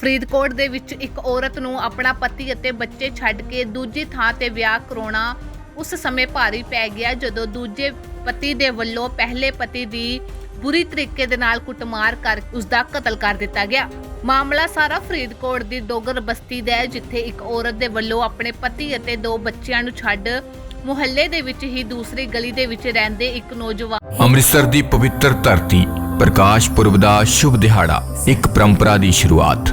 ਫਰੀਦਕੋਟ ਦੇ ਵਿੱਚ ਇੱਕ ਔਰਤ ਨੂੰ ਆਪਣਾ ਪਤੀ ਅਤੇ ਬੱਚੇ ਛੱਡ ਕੇ ਦੂਜੀ ਥਾਂ ਤੇ ਵਿਆਹ ਕਰਾਉਣਾ ਉਸ ਸਮੇਂ ਭਾਰੀ ਪੈ ਗਿਆ, ਜਦੋਂ ਦੂਜੇ ਪਤੀ ਦੇ ਵੱਲੋਂ ਪਹਿਲੇ ਪਤੀ ਦੀ ਬੁਰੀ ਤਰੀਕੇ ਦੇ ਨਾਲ ਕੁੱਟਮਾਰ ਕਰ ਉਸ ਦਾ ਕਤਲ ਕਰ ਦਿੱਤਾ ਗਿਆ। ਮਾਮਲਾ ਸਾਰਾ ਫਰੀਦਕੋਟ ਦੀ ਡੋਗਰ ਬਸਤੀ ਦਾ ਹੈ, ਜਿੱਥੇ ਇੱਕ ਔਰਤ ਦੇ ਵੱਲੋਂ ਆਪਣੇ ਪਤੀ ਅਤੇ ਦੋ ਬੱਚਿਆਂ ਨੂੰ ਛੱਡ ਮੁਹੱਲੇ ਦੇ ਵਿੱਚ ਹੀ ਦੂਸਰੀ ਗਲੀ ਦੇ ਵਿੱਚ ਰਹਿੰਦੇ ਇੱਕ ਨੌਜਵਾਨ ਅੰਮ੍ਰਿਤਸਰ ਦੀ ਪਵਿੱਤਰ ਧਰਤੀ ਪ੍ਰਕਾਸ਼ ਪੁਰਬ ਦਾ ਸ਼ੁਭ ਦਿਹਾੜਾ, ਇੱਕ ਪਰੰਪਰਾ ਦੀ ਸ਼ੁਰੂਆਤ।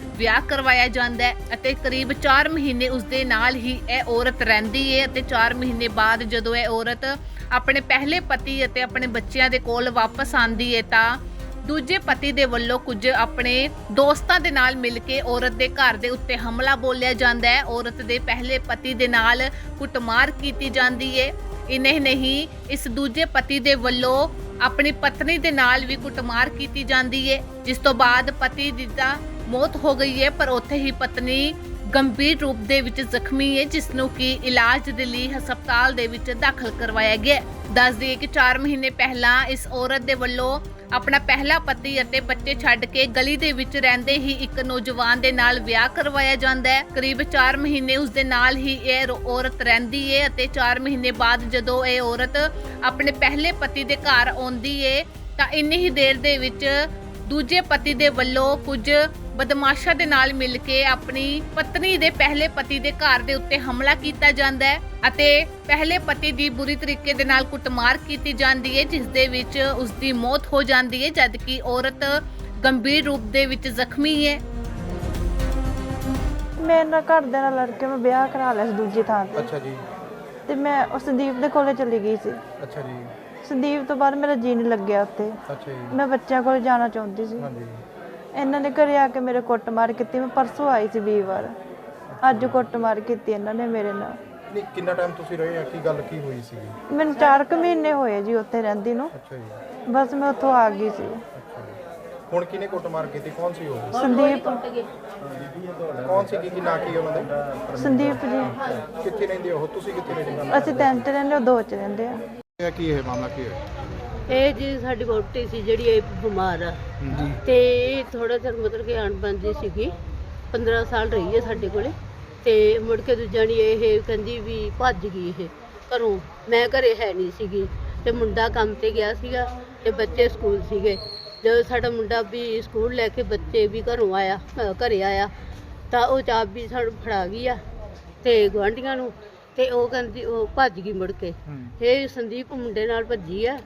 ਵਿਆਹ ਕਰਵਾਇਆ ਜਾਂਦਾ ਹੈ ਅਤੇ ਕਰੀਬ 4 ਮਹੀਨੇ ਉਸ ਦੇ ਨਾਲ ਹੀ ਇਹ ਔਰਤ ਰਹਿੰਦੀ ਹੈ ਅਤੇ 4 ਮਹੀਨੇ ਬਾਅਦ ਜਦੋਂ ਇਹ ਔਰਤ ਆਪਣੇ ਪਹਿਲੇ ਪਤੀ ਅਤੇ ਆਪਣੇ ਬੱਚਿਆਂ ਦੇ ਕੋਲ ਵਾਪਸ ਆਂਦੀ ਹੈ ਤਾਂ ਦੂਜੇ ਪਤੀ ਦੇ ਵੱਲੋਂ ਕੁਝ ਆਪਣੇ ਦੋਸਤਾਂ ਦੇ ਨਾਲ ਮਿਲ ਕੇ ਔਰਤ ਦੇ ਘਰ ਦੇ ਉੱਤੇ ਹਮਲਾ ਬੋਲਿਆ ਜਾਂਦਾ ਹੈ। ਔਰਤ ਦੇ ਪਹਿਲੇ ਪਤੀ ਦੇ ਨਾਲ ਕੁੱਟਮਾਰ ਕੀਤੀ ਜਾਂਦੀ ਹੈ। ਇਨੇ ਨਹੀਂ, ਇਸ ਦੂਜੇ ਪਤੀ ਦੇ ਵੱਲੋਂ ਆਪਣੀ ਪਤਨੀ ਦੇ ਨਾਲ ਵੀ ਕੁੱਟਮਾਰ ਕੀਤੀ ਜਾਂਦੀ ਹੈ, ਜਿਸ ਤੋਂ ਬਾਅਦ ਪਤੀ ਦੀ ਤਾਂ ਮੌਤ ਹੋ ਗਈ ਹੈ, ਪਰ ਉੱਥੇ ਹੀ ਪਤਨੀ ਗੰਭੀਰ ਰੂਪ ਦੇ ਵਿੱਚ ਜ਼ਖਮੀ ਹੈ ਜਿਸ ਨੂੰ ਕਿ ਇਲਾਜ ਦੇ ਲਈ ਹਸਪਤਾਲ ਦੇ ਵਿੱਚ ਦਾਖਲ ਕਰਵਾਇਆ ਗਿਆ ਦੱਸ ਦਈਏ ਕਿ 4 ਮਹੀਨੇ ਪਹਿਲਾਂ ਇਸ ਔਰਤ ਦੇ ਵੱਲੋਂ ਆਪਣਾ ਪਹਿਲਾ ਪਤੀ ਅਤੇ ਬੱਚੇ ਛੱਡ ਕੇ ਗਲੀ ਦੇ ਵਿੱਚ ਰਹਿੰਦੇ ਹੀ ਇੱਕ ਨੌਜਵਾਨ ਦੇ ਨਾਲ ਵਿਆਹ ਕਰਵਾਇਆ ਜਾਂਦਾ ਹੈ। ਕਰੀਬ 4 ਮਹੀਨੇ ਉਸ ਦੇ ਨਾਲ ਹੀ ਇਹ ਔਰਤ ਰਹਿੰਦੀ ਹੈ ਅਤੇ 4 ਮਹੀਨੇ ਬਾਅਦ ਜਦੋਂ ਇਹ ਔਰਤ ਆਪਣੇ ਪਹਿਲੇ ਪਤੀ ਦੇ ਘਰ ਆਉਂਦੀ ਹੈ, ਤਾਂ ਇੰਨੀ ਹੀ ਦੇਰ ਦੇ ਵਿੱਚ ਦੂਜੇ ਪਤੀ ਦੇ ਵੱਲੋਂ ਕੁਝ ਬਦਮਾਸ਼ਾਂ ਦੇ ਨਾਲ ਮਿਲ ਕੇ ਆਪਣੀ ਪਤਨੀ ਦੇ ਪਹਿਲੇ ਪਤੀ ਦੇ ਘਰ ਦੇ ਉੱਤੇ ਹਮਲਾ ਕੀਤਾ ਜਾਂਦਾ ਹੈ ਅਤੇ ਪਹਿਲੇ ਪਤੀ ਦੀ ਬੁਰੀ ਤਰੀਕੇ ਦੇ ਨਾਲ ਕੁੱਟਮਾਰ ਕੀਤੀ ਜਾਂਦੀ ਹੈ ਜਿਸ ਦੇ ਵਿੱਚ ਉਸ ਦੀ ਮੌਤ ਹੋ ਜਾਂਦੀ ਹੈ ਜਦਕਿ ਔਰਤ ਗੰਭੀਰ ਰੂਪ ਦੇ ਵਿੱਚ ਜ਼ਖਮੀ ਹੈ। ਮੇਰੇ ਨਾਲ ਘਰ ਦੇ ਨਾਲ ਲੜ ਕੇ ਮੈਂ ਵਿਆਹ ਕਰਾ ਲਿਆ ਸੀ ਦੂਜੀ ਥਾਂ ਤੇ। ਅੱਛਾ ਜੀ। ਤੇ ਮੈਂ ਉਸ ਸੰਦੀਪ ਦੇ ਕੋਲੇ ਚਲੀ ਗਈ ਸੀ। ਅੱਛਾ ਜੀ। ਸੰਦੀਪ ਤੋਂ ਬਾਅਦ ਮੇਰਾ ਜੀ ਨਹੀਂ ਲੱਗਿਆ ਉੱਥੇ। ਅੱਛਾ ਜੀ। ਮੈਂ ਬੱਚਿਆਂ ਕੋਲ ਜਾਣਾ ਚਾਹੁੰਦੀ ਸੀ। ਹਾਂਜੀ। ਇਹਨਾਂ ਨੇ ਘਰੇ ਆ ਕੇ ਮੇਰੇ ਕੁੱਟਮਾਰ ਕੀਤੀ ਮੈਂ ਪਰਸੋਂ ਆਈ ਸੀ ਵੀਰਵਾਰ ਅੱਜ ਕੁੱਟਮਾਰ ਕੀਤੀ ਇਹਨਾਂ ਨੇ ਮੇਰੇ ਨਾਲ। ਨਹੀਂ ਕਿੰਨਾ ਟਾਈਮ ਤੁਸੀਂ ਰਹੇ ਆ? ਕੀ ਗੱਲ ਕੀ ਹੋਈ ਸੀਗੀ? ਮੈਨੂੰ 4 ਕੁ ਮਹੀਨੇ ਹੋਏ ਜੀ ਉੱਥੇ ਰਹਿੰਦੀ ਨੂੰ। ਅੱਛਾ ਜੀ। ਬਸ ਮੈਂ ਉੱਥੋਂ ਆ ਗਈ ਸੀ। ਹੁਣ ਕਿਹਨੇ ਕੁੱਟਮਾਰ ਕੀਤੀ? ਕੌਣ ਸੀ ਉਹ? ਸੰਦੀਪ। ਕੌਣ ਸੀ? ਕੀ ਨਾਂ ਕੀ ਉਹਨਾਂ ਦੇ? ਸੰਦੀਪ ਜੀ। ਕਿੱਥੇ ਰਹਿੰਦੇ ਉਹ? ਤੁਸੀਂ ਕਿੱਥੇ ਰਹਿੰਦੇ? ਹੋ ਅਸੀਂ ਤਿੰਨ ਚ ਰਹਿੰਦੇ ਉਹ ਦੋ ਚ ਰਹਿੰਦੇ ਆ। ਇਹ ਕੀ ਹੈ? ਮਾਮਲਾ ਕੀ ਹੋਇਆ ਇਹ ਜੀ ਸਾਡੀ ਵੋਟੀ ਸੀ ਜਿਹੜੀ ਇਹ ਬਿਮਾਰ ਆ। ਜੀ ਤੇ ਇਹ ਥੋੜਾ ਚਿਰ ਮਤਲਬ ਕਿ ਅਣਬੰਦੀ ਸੀਗੀ। 15 ਸਾਲ ਰਹੀ ਹੈ ਸਾਡੇ ਕੋਲੇ। ਤੇ ਮੁੜ ਕੇ ਦੂਜਣੀ ਇਹ ਕਹਿੰਦੀ ਵੀ ਭੱਜ ਗਈ ਇਹ ਘਰੋਂ। ਮੈਂ ਘਰੇ ਹੈ ਨਹੀਂ ਸੀਗੀ। ਤੇ ਮੁੰਡਾ ਕੰਮ ਤੇ ਗਿਆ ਸੀਗਾ ਤੇ ਬੱਚੇ ਸਕੂਲ ਸੀਗੇ। ਜਦੋਂ ਸਾਡਾ ਮੁੰਡਾ ਵੀ ਸਕੂਲ ਲੈ ਕੇ ਬੱਚੇ ਵੀ ਘਰੋਂ ਆਇਆ ਅ, ਘਰੇ ਆਇਆ ਤਾਂ ਉਹ ਚਾਬੀ ਸਾਨੂੰ ਫੜਾ ਗਈ ਆ ਤੇ ਗੁਆਂਢੀਆਂ ਨੂੰ। ਤੇ ਉਹ ਕਹਿੰਦੀ ਉਹ ਭੱਜ ਗਈ ਮੁੜ ਕੇ। ਇਹ ਸੰਦੀਪ ਮੁੰਡੇ ਨਾਲ ਭੱਜੀ ਆ।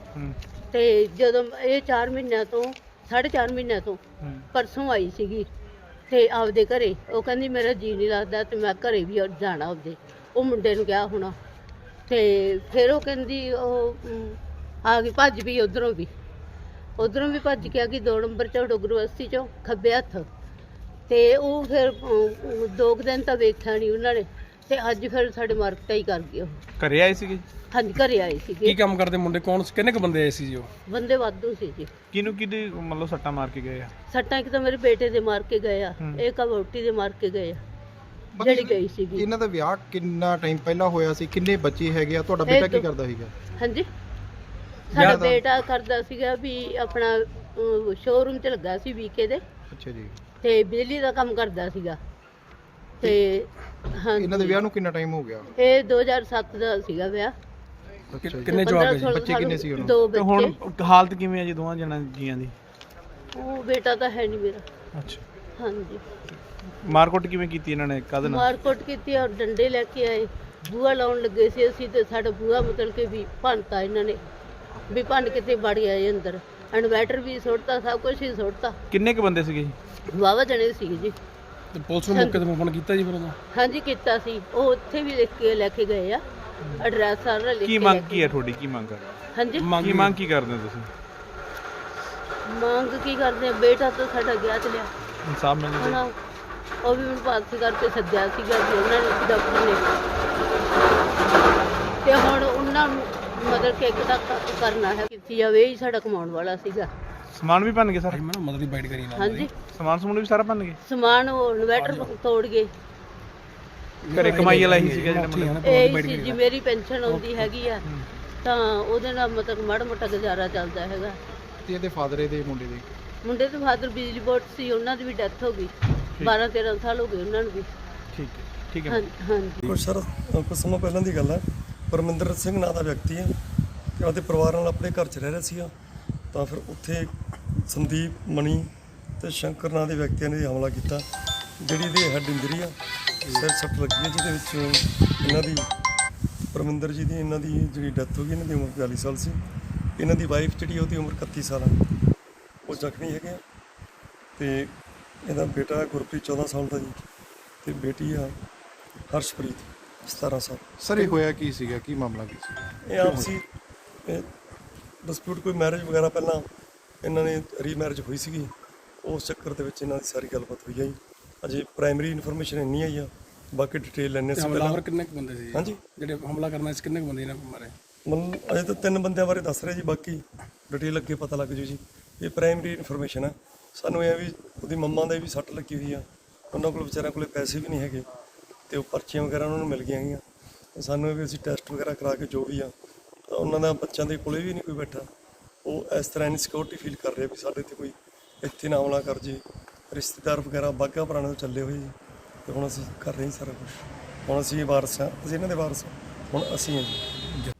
ਤੇ ਜਦੋਂ ਇਹ 4 ਮਹੀਨਿਆਂ ਤੋਂ 4.5 ਮਹੀਨਿਆਂ ਤੋਂ ਪਰਸੋਂ ਆਈ ਸੀਗੀ ਤੇ ਆਪਦੇ ਘਰੇ। ਉਹ ਕਹਿੰਦੀ ਮੇਰਾ ਜੀ ਨਹੀਂ ਲੱਗਦਾ ਤੇ ਮੈਂ ਘਰੇ ਵੀ ਜਾਣਾ ਆਪਦੇ ਉਹ ਮੁੰਡੇ ਨੂੰ ਕਿਹਾ ਹੋਣਾ। ਤੇ ਫਿਰ ਉਹ ਕਹਿੰਦੀ ਉਹ ਅਮ, ਆ ਗਈ ਭੱਜ ਵੀ ਉਧਰੋਂ ਵੀ। ਉਧਰੋਂ ਵੀ ਭੱਜ ਕੇ ਆ ਗਈ 2 ਨੰਬਰ ਚੋਂ ਡੋਗਰਵਸਤੀ ਚੋਂ ਖੱਬੇ ਹੱਥ। ਤੇ ਉਹ ਫਿਰ ਅਮ, ਦੋ ਕੁ ਦਿਨ ਤਾਂ ਵੇਖਿਆ ਨਹੀਂ ਉਹਨਾਂ ਨੇ। ਤੇ ਅੱਜ ਫਿਰ ਸਾਡੇ ਮਾਰਕਟਾ ਹੀ ਕਰ ਗਏ ਉਹ। ਘਰੇ ਆਏ ਸੀਗੇ? ਹਾਂਜੀ ਘਰੇ ਆਏ ਕੀ ਸੀਗੇ ਕੰਮ ਕਰਦੇ ਮੁੰਡੇ? ਕੌਣ ਸੀ? ਕਿੰਨੇ ਕ ਬੰਦੇ ਆਏ ਸੀ ਜੀ ਉਹ? ਬੰਦੇ ਵਾਧੂ ਸੀ ਜੀ। ਕਿਹਨੂੰ ਕਿਹਦੇ ਮਤਲਬ ਸੱਟਾਂ ਮਾਰ ਕੇ ਗਏ ਆ? ਸੱਟਾਂ ਇੱਕ ਤਾਂ ਮੇਰੇ ਬੇਟੇ ਦੇ ਮਾਰ ਕੇ ਗਏ ਆ ਇੱਕ ਆ ਵਹੁਟੀ ਦੇ ਮਾਰ ਕੇ ਗਏ ਆ। ਜਿਹੜੀ ਗਈ ਸੀਗੀ। ਇਹਨਾਂ ਦਾ ਵਿਆਹ ਕਿੰਨਾ ਟਾਈਮ ਪਹਿਲਾਂ ਹੋਇਆ ਸੀ? ਕਿੰਨੇ ਬੱਚੇ ਹੈਗੇ ਆ? ਤੁਹਾਡਾ ਬੇਟਾ ਕੀ ਦੋ- ਕਰਦਾ ਸੀਗਾ? ਹਾਂਜੀ। ਸਾਡਾ ਬੇਟਾ ਕਰਦਾ ਸੀਗਾ ਵੀ ਆਪਣਾ ਸ਼ੋਰੂਮ 'ਚ ਲੱਗਾ ਸੀ ਵੀਕੇ ਦੇ। ਅੱਛਾ ਜੀ। ਤੇ ਬਿਜਲੀ ਦਾ ਕੰਮ ਕਰਦਾ ਸੀਗਾ। ਤੇ ਹਾਂ ਇਹਨਾਂ ਦੇ ਵਿਆਹ ਨੂੰ ਕਿੰਨਾ ਟਾਈਮ ਹੋ ਗਿਆ? ਇਹ 2007 ਦਾ ਸੀਗਾ ਵਿਆਹ। ਕਿੰਨੇ ਜਵਾਕ ਹੈ ਜੀ? ਬੱਚੇ ਕਿੰਨੇ ਸੀ ਉਹਨਾਂ? ਦੋ ਤੇ ਬੱਚੇ। ਹੁਣ ਹਾਲਤ ਕਿਵੇਂ ਆ ਜੀ ਦੋਵਾਂ ਜਣਾਂ ਜੀਆਂ ਦੀ? ਉਹ ਬੇਟਾ ਤਾਂ ਹੈ ਨਹੀਂ ਮੇਰਾ। ਅੱਛਾ। ਹਾਂਜੀ। ਮਾਰਕੁੱਟ ਕਿਵੇਂ ਕੀਤੀ ਇਹਨਾਂ ਨੇ? ਕਾਹਦੇ ਨਾਲ? ਮਾਰਕੁੱਟ ਕੀਤੀ ਔਰ ਡੰਡੇ ਲੈ ਕੇ ਆਏ। ਬੂਆ ਲਾਉਣ ਲੱਗੇ ਸੀ ਅਸੀਂ ਤੇ ਸਾਡਾ ਬੂਆ ਮਤਲਬ ਕਿ ਵੀ ਭੰਨਤਾ ਇਹਨਾਂ ਨੇ। ਵੀ ਭੰਨ ਕੇ ਤੇ ਵੜ ਆਏ ਅੰਦਰ। ਇਨਵੈਟਰ ਵੀ ਸੁੱਟਤਾ ਸਭ ਕੁਝ ਹੀ ਸੁੱਟਤਾ। ਕਿੰਨੇ ਕ ਬੰਦੇ ਸੀਗੇ ਜੀ? ਵਾਵਾ ਜਣੇ ਸੀ ਜੀ। ਤੇ ਪੁਲਿਸ ਨੂੰ ਮੌਕੇ ਤੇ ਫੋਨ ਕੀਤਾ ਜੀ ਫਿਰ ਉਹਦਾ? ਹਾਂਜੀ ਕੀਤਾ ਸੀ। ਉਹ ਉੱਥੇ ਵੀ ਲਿਖ ਕੇ ਲੈ ਕੇ ਗਏ ਆ। ਐਡਰੈਸ ਸਾਰਾ ਲਿਖ ਕੀ ਕੇ ਮੰਗ ਕੀ ਹੈ ਤੁਹਾਡੀ? ਕੀ ਮੰਗ ਕੇ- ਹਾਂਜੀ? ਕੀ ਮੰਗ ਕੀ ਕਰਦੇ ਹੋ ਤੁਸੀਂ? ਮੰਗ ਕੀ ਕਰਦੇ ਆ? ਬੇਟਾ ਤਾਂ ਸਾਡਾ ਗਿਆ ਚਲਿਆ ਇਨਸਾਫ ਮਿਲਣਾ ਹੁਣ ਚਾਹੀਦਾ ਉਹ ਵੀ ਮੈਨੂੰ ਪਾਸ ਕਰਕੇ ਸੱਦਿਆ ਸੀਗਾ ਵੀ ਉਹਨਾਂ ਨੇ ਡਾਕਟਰ ਨੇ। ਮਤਲਬ ਕਿ ਇੱਕ ਦਾ ਕ- ਕਰਨਾ ਹੈ ਕੀਤੀ ਜਾਵੇ ਇਹ ਸਾਡਾ ਕਮਾਉਣ ਵਾਲਾ ਸੀਗਾ। ਸਮਾਨ ਵੀ ਭੰਨ ਗਏ ਸਾਰਾ? ਮਦਦ ਦੀ ਬਾਈਟ ਕਰੀ ਹਾਂਜੀ। ਸਮਾਨ ਸਮੂਨ ਵੀ ਸਾਰਾ ਭੰਨ ਗਏ? ਸਮਾਨ ਉਹ ਇਨਵੈਟਰ ਤੋੜ ਗਏ। ਘਰੇ ਕਮਾਈ ਵਾਲਾ ਹੀ ਸੀਗਾ ਜਿਹੜਾ ਮੁੰਡਾ। ਇਹ ਸੀ ਜੀ ਮੇਰੀ ਪੈਨਸ਼ਨ ਆਉਂਦੀ ਹੈਗੀ ਆ। ਤਾਂ ਉਹਦੇ ਨਾਲ ਮਤਲਬ ਮਾੜਾ ਮੋਟਾ ਗੁਜ਼ਾਰਾ ਚੱਲਦਾ ਹੈਗਾ। ਤੇ ਇਹਦੇ ਫਾਦਰ ਦੇ ਮੁੰਡੇ ਦੇ? ਮੁੰਡੇ ਦੇ ਫਾਦਰ ਬਿਜਲੀ ਬੋਰਡ ਸੀ ਉਹਨਾਂ ਦੀ ਵੀ ਡੈਥ ਹੋ ਗਈ। 12 13 ਸਾਲ ਹੋ ਗਏ ਉਹਨਾਂ ਨੂੰ ਵੀ। ਠੀਕ ਹੈ ਠੀਕ ਹੈ। ਹਾਂਜੀ ਕੁਛ ਸਰ ਕੁਝ ਸਮਾਂ ਪਹਿਲਾਂ ਦੀ ਗੱਲ ਹੈ। ਪਰਮਿੰਦਰ ਸਿੰਘ ਨਾਂ ਦਾ ਵਿਅਕਤੀ ਹੈ। ਤੇ ਉਹਦੇ ਪਰਿਵਾਰ ਨਾਲ ਆਪਣੇ ਘਰ 'ਚ ਰਹਿ ਰਿਹਾ ਸੀਗਾ। ਤਾਂ ਫਿਰ ਉੱਥੇ ਸੰਦੀਪ ਮਣੀ ਤੇ ਸ਼ੰਕਰ ਨਾਂ ਦੇ ਵਿਅਕਤੀਆਂ ਨੇ ਹਮਲਾ ਕੀਤਾ। ਜਿਹੜੀ ਇਹਦੀ ਹੈਡ ਇੰਜਰੀ ਆ ਸਿਰ ਸੱਟ ਲੱਗੀ ਹੈ ਜਿਹਦੇ ਵਿੱਚ ਇਹਨਾਂ ਦੀ ਪਰਮਿੰਦਰ ਜੀ ਦੀ ਇਹਨਾਂ ਦੀ ਜਿਹੜੀ ਡੈਥ ਹੋ ਗਈ ਇਹਨਾਂ ਦੀ ਉਮਰ 42 ਸਾਲ ਸੀ। ਇਹਨਾਂ ਦੀ ਵਾਈਫ ਜਿਹੜੀ ਉਹਦੀ ਉਮਰ 31 ਸਾਲ ਆ ਉਹ ਜ਼ਖਮੀ ਹੈਗੇ ਆ ਤੇ ਇਹਦਾ ਬੇਟਾ ਗੁਰਪ੍ਰੀਤ 14 ਸਾਲ ਦਾ ਜੀ ਤੇ ਬੇਟੀ ਆ ਹਰਸ਼ਪ੍ਰੀਤ 17 ਸਾਲ। ਸਰ ਇਹ ਹੋਇਆ ਕੀ ਸੀਗਾ? ਕੀ ਮਾਮਲਾ ਕੀ ਸੀ? ਇਹ ਆਪਸੀ ਡਿਸਪਿਊਟ ਕੋਈ ਮੈਰਿਜ ਵਗੈਰਾ ਪਹਿਲਾਂ ਇਹਨਾਂ ਨੇ ਰੀਮੈਰਿਜ ਹੋਈ ਸੀਗੀ। ਉਸ ਚੱਕਰ ਦੇ ਵਿੱਚ ਇਹਨਾਂ ਦੀ ਸਾਰੀ ਗੱਲਬਾਤ ਹੋਈ ਆ ਜੀ। ਅਜੇ ਪ੍ਰਾਇਮਰੀ ਇਨਫੋਰਮੇਸ਼ਨ ਇੰਨੀ ਆਈ ਆ। ਬਾਕੀ ਡਿਟੇਲ ਲੈਣੇ ਸੀ ਹਮਲਾਵਰ ਕਿੰਨੇ ਕੁ ਬੰਦੇ ਸੀ? ਹਾਂਜੀ। ਜਿਹੜੇ ਹਮਲਾ ਕਰਨਾ ਸੀ ਕਿੰਨੇ ਕੁ ਬੰਦੇ ਇਹਨਾਂ ਮਾਰੇ? ਮਤਲਬ ਅਜੇ ਤਾਂ ਤਿੰਨ ਬੰਦਿਆਂ ਬਾਰੇ ਦੱਸ ਰਹੇ ਜੀ ਬਾਕੀ ਡਿਟੇਲ ਅੱਗੇ ਪਤਾ ਲੱਗ ਜੂ ਜੀ। ਇਹ ਪ੍ਰਾਇਮਰੀ ਇਨਫੋਰਮੇਸ਼ਨ ਹੈ ਸਾਨੂੰ ਇਹ ਆ ਵੀ ਉਹਦੀ ਮੰਮਾ ਦਾ ਵੀ ਸੱਟ ਲੱਗੀ ਹੋਈ ਆ। ਉਹਨਾਂ ਕੋਲ ਵਿਚਾਰਿਆਂ ਕੋਲੇ ਪੈਸੇ ਵੀ ਨਹੀਂ ਹੈਗੇ। ਤੇ ਉਹ ਪਰਚੀਆਂ ਵਗੈਰਾ ਉਹਨਾਂ ਨੂੰ ਮਿਲ ਗਈਆਂ ਹੈਗੀਆਂ। ਤੇ ਸਾਨੂੰ ਇਹ ਵੀ ਅਸੀਂ ਟੈਸਟ ਵਗੈਰਾ ਕਰਾ ਕੇ ਜੋ ਵੀ ਆ ਉਹਨਾਂ ਦਾ ਬੱਚਿਆਂ ਦੇ ਕੋਲੇ ਵੀ ਨਹੀਂ ਕੋਈ ਬੈਠਾ। ਉਹ ਇਸ ਤਰ੍ਹਾਂ ਇਨਸਿਕਿਉਰਿਟੀ ਫੀਲ ਕਰ ਰਹੇ ਵੀ ਸਾਡੇ ਤੇ ਕੋਈ ਇੱਥੇ ਨਾ ਹਮਲਾ ਕਰ ਜੇ, ਰਿਸ਼ਤੇਦਾਰ ਵਗੈਰਾ ਬਾਗਾ ਪੁਰਾਣੇ ਤੋਂ ਚੱਲੇ ਹੋਏ ਜੀ। ਤੇ ਹੁਣ ਅਸੀਂ ਕਰ ਰਹੇ ਹਾਂ ਸਾਰਾ ਕੁਝ ਹੁਣ ਅਸੀਂ ਵਾਰਸ ਹਾਂ, ਅਸੀਂ ਇਹਨਾਂ ਦੇ ਵਾਰਸ ਹੁਣ ਅਸੀਂ ਹਾਂ ਜੀ।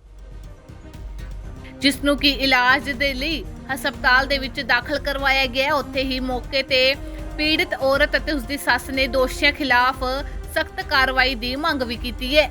ਜਿਸ ਨੂੰ ਕਿ ਇਲਾਜ ਦੇ ਲਈ ਹਸਪਤਾਲ ਦੇ ਵਿੱਚ ਦਾਖਲ ਕਰਵਾਇਆ ਗਿਆ। ਉੱਥੇ ਹੀ ਮੌਕੇ ਤੇ ਪੀੜਤ ਔਰਤ ਅਤੇ ਉਸਦੀ ਸੱਸ ਨੇ ਦੋਸ਼ੀਆਂ ਖਿਲਾਫ ਸਖਤ ਕਾਰਵਾਈ ਦੀ ਮੰਗ ਵੀ ਕੀਤੀ ਹੈ।